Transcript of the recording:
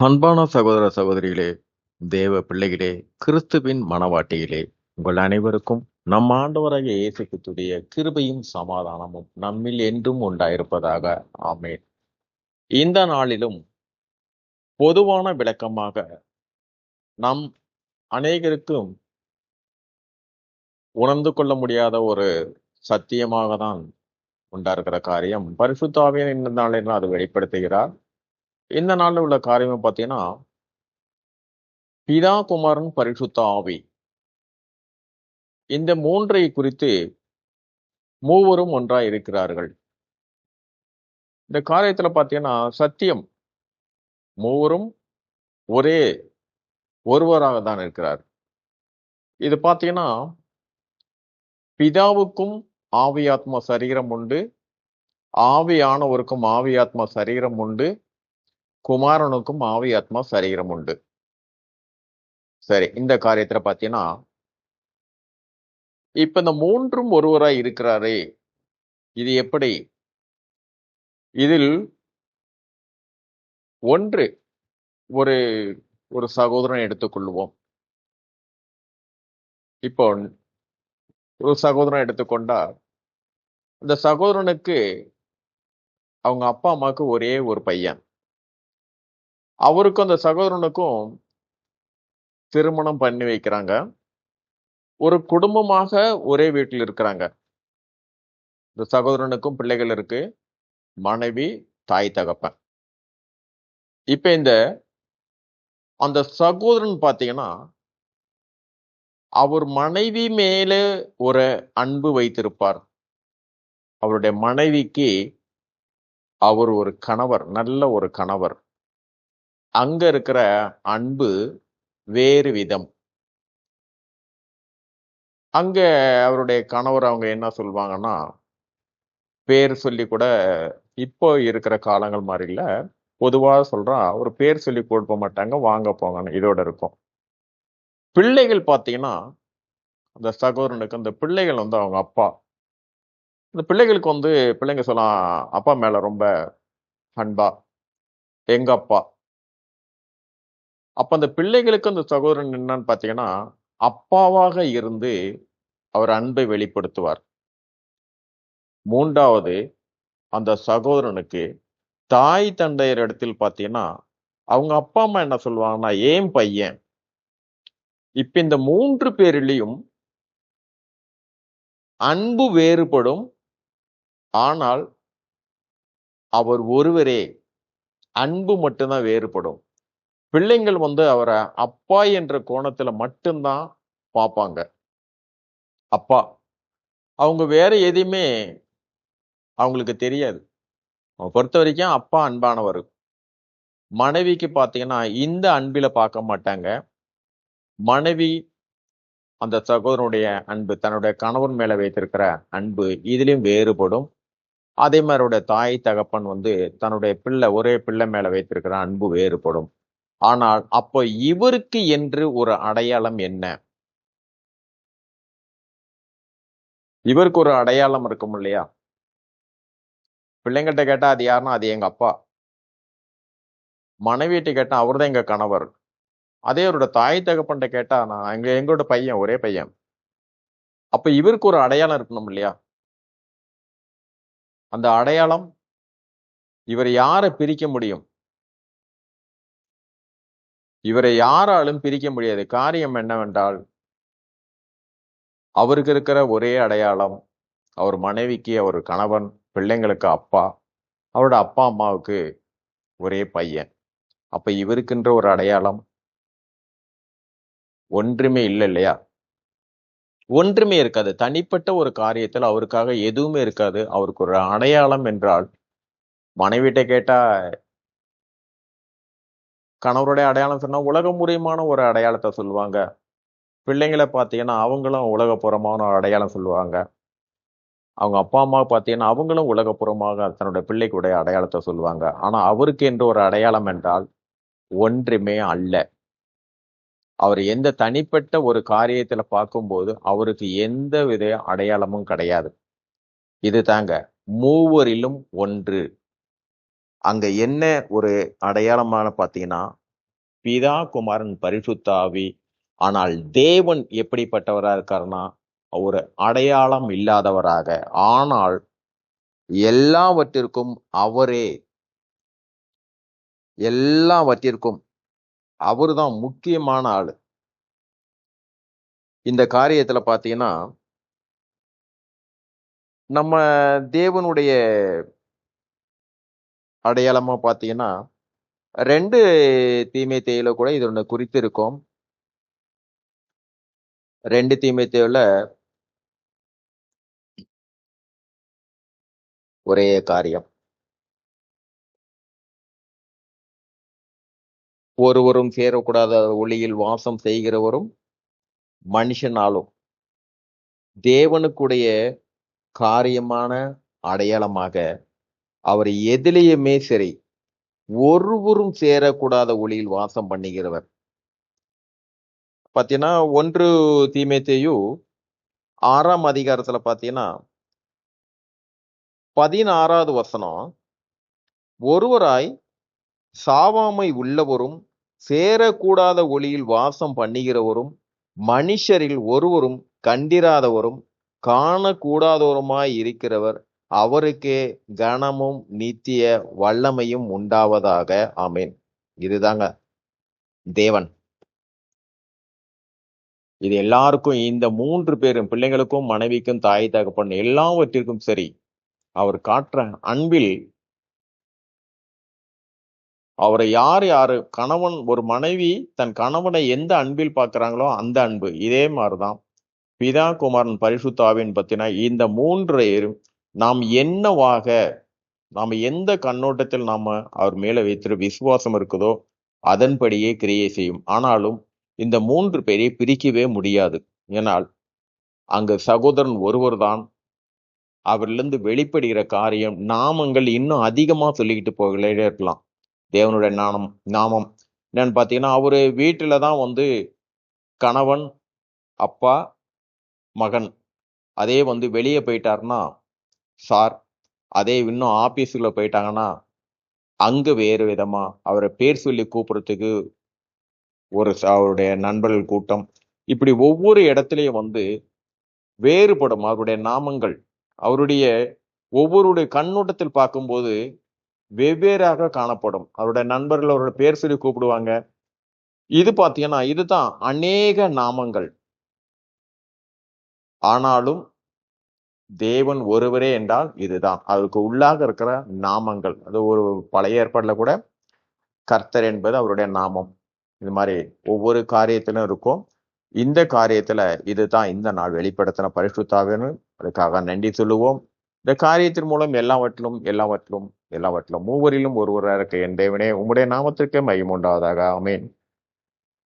அன்பான சகோதர சகோதரிகளே, தேவ பிள்ளைகளே, கிறிஸ்துவின் மனவாட்டியிலே உங்கள் அனைவருக்கும் நம் ஆண்டவராக இயேசு கிருபையும் சமாதானமும் நம்மில் என்றும் உண்டாயிருப்பதாக. ஆமேன். இந்த நாளிலும் பொதுவான விளக்கமாக நம் அநேகருக்கும் உணர்ந்து கொள்ள முடியாத ஒரு சத்தியமாக தான் உண்டாருக்கிற காரியம் பரிசுத்தாவியன் இந்த நாளில் அது வெளிப்படுத்துகிறார். இந்த நாளில் உள்ள காரியம் பார்த்தீங்கன்னா, பிதா, குமாரன், பரிசுத்த ஆவி. இந்த மூன்றை குறித்து மூவரும் ஒன்றாய் இருக்கிறார்கள். இந்த காரியத்துல பார்த்தீங்கன்னா, சத்தியம் மூவரும் ஒரே ஒருவராக தான் இருக்கிறார். இது பார்த்தீங்கன்னா, பிதாவுக்கும் ஆவி, ஆத்மா, சரீரம் உண்டு. ஆவியானவருக்கும் ஆவி, ஆத்மா, சரீரம் உண்டு. குமாரனுக்கும் ஆவி, ஆத்மா, சரீரம் உண்டு. சரி, இந்த காரியத்துல பார்த்தீங்கன்னா, இப்ப இந்த மூன்றும் ஒருவராய் இருக்கிறாரே, இது எப்படி? இதில் ஒன்று ஒரு ஒரு சகோதரனை எடுத்துக்கொள்வோம். இப்போ ஒரு சகோதரன் எடுத்துக்கொண்டா, அந்த சகோதரனுக்கு அவங்க அப்பா, அம்மாவுக்கு ஒரே ஒரு பையன். அவருக்கும் அந்த சகோதரனுக்கும் திருமணம் பண்ணி வைக்கிறாங்க. ஒரு குடும்பமாக ஒரே வீட்டில் இருக்கிறாங்க. இந்த சகோதரனுக்கும் பிள்ளைகள் இருக்கு. மனைவி, தாய், தகப்பன். இப்ப இந்த அந்த சகோதரன் பார்த்தீங்கன்னா, அவர் மனைவி மேலே ஒரு அன்பு வைத்திருப்பார். அவருடைய மனைவிக்கு அவர் ஒரு கணவர், நல்ல ஒரு கணவர். அங்க இருக்கிற அன்பு வேறு விதம். அங்க அவருடைய கணவர் அவங்க என்ன சொல்வாங்கன்னா, பேர் சொல்லி கூட இப்போ இருக்கிற காலங்கள் மாதிரி இல்லை பொதுவாக சொல்றான், ஒரு பேர் சொல்லி கொடுக்க மாட்டாங்க. வாங்க போங்கன்னு இதோட இருக்கும். பிள்ளைகள் பார்த்தீங்கன்னா, அந்த சகோதரனுக்கு அந்த பிள்ளைகள் வந்து அவங்க அப்பா. இந்த பிள்ளைகளுக்கு வந்து பிள்ளைங்க சொல்லலாம், அப்பா மேலே ரொம்ப அன்பா, எங்கள் அப்பா. அப்ப அந்த பிள்ளைகளுக்கு அந்த சகோதரன் என்னன்னு பார்த்தீங்கன்னா, அப்பாவாக இருந்து அவர் அன்பை வெளிப்படுத்துவார். மூன்றாவது அந்த சகோதரனுக்கு தாய் தந்தையர் இடத்தில் பார்த்தீங்கன்னா, அவங்க அப்பா, அம்மா என்ன சொல்லுவாங்கன்னா, "என் பையன்." இப்ப இந்த மூன்று பேரிலையும் அன்பு வேறுபடும். ஆனால், அவர் ஒருவரே. அன்பு மட்டும் தான் வேறுபடும். பிள்ளைங்கள் வந்து அவரை அப்பா என்ற கோணத்துல மட்டும்தான் பார்ப்பாங்க. அப்பா. அவங்க வேற எதையுமே அவங்களுக்கு தெரியாது. பொறுத்த வரைக்கும் அப்பா அன்பானவர். மனைவிக்கு பார்த்தீங்கன்னா, இந்த அன்பில பார்க்க மாட்டாங்க. மனைவி அந்த சகோதரனுடைய அன்பு, தன்னுடைய கணவன் மேல வைத்திருக்கிற அன்பு இதுலேயும் வேறுபடும். அதே மாதிரியோட தாய், தகப்பன் வந்து தன்னுடைய பிள்ளை ஒரே பிள்ளை மேல வைத்திருக்கிற அன்பு வேறுபடும். ஆனால், அப்ப இவருக்கு என்று ஒரு அடையாளம் என்ன? இவருக்கு ஒரு அடையாளம் இருக்கும் இல்லையா? பிள்ளைங்கட்ட கேட்டா, அது யாருன்னா, அது எங்க அப்பா. மனைவியிட்ட கேட்டா, அவர் தான் எங்க கணவர். அதே அவரோட தாய், தகப்பன்ட்ட கேட்டா, நான் எங்க எங்களோட பையன், ஒரே பையன். அப்ப இவருக்கு ஒரு அடையாளம் இருக்கணும் இல்லையா? அந்த அடையாளம் இவர் யார பிரிக்க முடியும்? இவரை யாராலும் பிரிக்க முடியாது. காரியம் என்னவென்றால் அவருக்கு இருக்கிற ஒரே அடையாளம், அவர் மனைவிக்கு அவர் கணவன், பிள்ளைங்களுக்கு அப்பா, அவரோட அப்பா, அம்மாவுக்கு ஒரே பையன். அப்ப இவருக்குன்ற ஒரு அடையாளம் ஒன்றுமே இல்லை இல்லையா? ஒன்றுமே இருக்காது. தனிப்பட்ட ஒரு காரியத்தில் அவருக்காக எதுவுமே இருக்காது. அவருக்கு ஒரு அடையாளம் என்றால், மனைவிட்ட கேட்டா கணவருடைய அடையாளம் சொன்னால் உலக மூலியமான ஒரு அடையாளத்தை சொல்லுவாங்க. பிள்ளைங்களை பார்த்தீங்கன்னா, அவங்களும் உலகப்புறமான ஒரு அடையாளம் சொல்லுவாங்க. அவங்க அப்பா, அம்மா பார்த்தீங்கன்னா, அவங்களும் உலகப்புறமாக தன்னுடைய பிள்ளைக்குடைய அடையாளத்தை சொல்லுவாங்க. ஆனால் அவருக்கு என்று ஒரு அடையாளம் என்றால் ஒன்றுமே அல்ல. அவர் எந்த தனிப்பட்ட ஒரு காரியத்தில் பார்க்கும்போது, அவருக்கு எந்த வித அடையாளமும் கிடையாது. இதுதாங்க மூவரிலும் ஒன்று. அங்க என்ன ஒரு அடையாளமான பார்த்தீங்கன்னா, பிதா குமாரன் பரிசுத்தாவி. ஆனால் தேவன் எப்படிப்பட்டவராக இருக்காருன்னா ஒரு அடையாளம் இல்லாதவராக. ஆனால் எல்லாவற்றிற்கும் அவரே எல்லாவற்றிற்கும் அவர்தான் முக்கியமான ஆள். இந்த காரியத்துல பாத்தீங்கன்னா நம்ம தேவனுடைய அடையாளமாக பார்த்தீங்கன்னா ரெண்டு தீமை தேயில கூட இது ஒன்று குறித்து இருக்கும் ரெண்டு தீமை தேயில ஒரே காரியம். ஒருவரும் சேரக்கூடாத ஒளியில் வாசம் செய்கிறவரும் மனுஷனாலும். தேவனுக்குடைய காரியமான அடையாளமாக அவர் எதிலேயுமே சரி ஒருவரும் சேரக்கூடாத ஒளியில் வாசம் பண்ணுகிறவர். பாத்தீங்கன்னா ஒன்று தீமைத்தையு ஆறாம் அதிகாரத்துல பாத்தீங்கன்னா பதினாறாவது வசனம் ஒருவராய் சாவாமை உள்ளவரும் சேரக்கூடாத ஒளியில் வாசம் பண்ணுகிறவரும் மனுஷரில் ஒருவரும் கண்டிராதவரும் காணக்கூடாதவருமாய் இருக்கிறவர். அவருக்கே கனமும் நித்திய வல்லமையும் உண்டாவதாக. ஆமேன். இதுதாங்க தேவன். இது எல்லாருக்கும் இந்த மூன்று பேரும் பிள்ளைங்களுக்கும் மனைவிக்கும் தாய் தகப்பன் எல்லாவற்றிற்கும் சரி அவர் காட்டுற அன்பில் அவரை யார் யாரு கணவன் ஒரு மனைவி தன் கணவனை எந்த அன்பில் பார்க்கிறாங்களோ அந்த அன்பு. இதே மாதிரிதான் பிதா குமாரன் பரிசுத்தாவின் பத்தினா இந்த மூன்று நாம் என்னவாக நாம் எந்த கண்ணோட்டத்தில் நாம் அவர் மேலே வைத்திரு விசுவாசம் இருக்குதோ அதன்படியே கிரியை செய்யும். ஆனாலும் இந்த மூன்று பேரை பிரிக்கவே முடியாது. ஏனால் அங்கு சகோதரன் ஒருவர் தான் அவரிலிருந்து வெளிப்படுகிற காரியம் நாமங்கள் இன்னும் அதிகமாக சொல்லிக்கிட்டு போகலே இருக்கலாம். தேவனுடைய நாணம் நாமம். என்னன்னு பார்த்தீங்கன்னா அவர் வீட்டில் தான் வந்து கணவன் அப்பா மகன் அதே வந்து வெளியே போயிட்டாருன்னா சார் அதே இன்னும் ஆபீஸுக்குள்ள போயிட்டாங்கன்னா அங்க வேறு விதமா அவரை பேர் சொல்லி கூப்பிடுறதுக்கு ஒரு அவருடைய நண்பர்கள் கூட்டம் இப்படி ஒவ்வொரு இடத்துலையும் வந்து வேறுபடும் அவருடைய நாமங்கள் அவருடைய ஒவ்வொருடைய கண்ணோட்டத்தில் பார்க்கும்போது வெவ்வேறாக காணப்படும். அவருடைய நண்பர்கள் அவருடைய பேர் சொல்லி கூப்பிடுவாங்க. இது பார்த்தீங்கன்னா இதுதான் அநேக நாமங்கள். ஆனாலும் தேவன் ஒருவரே என்றால் இதுதான். அதுக்கு உள்ளாக இருக்கிற நாமங்கள். அது ஒரு பழைய ஏற்பாடுல கூட கர்த்தர் என்பது அவருடைய நாமம். இது மாதிரி ஒவ்வொரு காரியத்திலும் இருக்கும். இந்த காரியத்துல இதுதான் இந்த நாள் வெளிப்படுத்தின பரிசுத்தாவின்னு அதுக்காக நன்றி சொல்லுவோம். இந்த காரியத்தின் மூலம் எல்லாவற்றிலும் எல்லாவற்றிலும் எல்லாவற்றிலும் மூவரிலும் ஒருவராக இருக்க என் தேவனே உம்முடைய நாமத்திற்கே மையம் உண்டாவதாக. அமேன்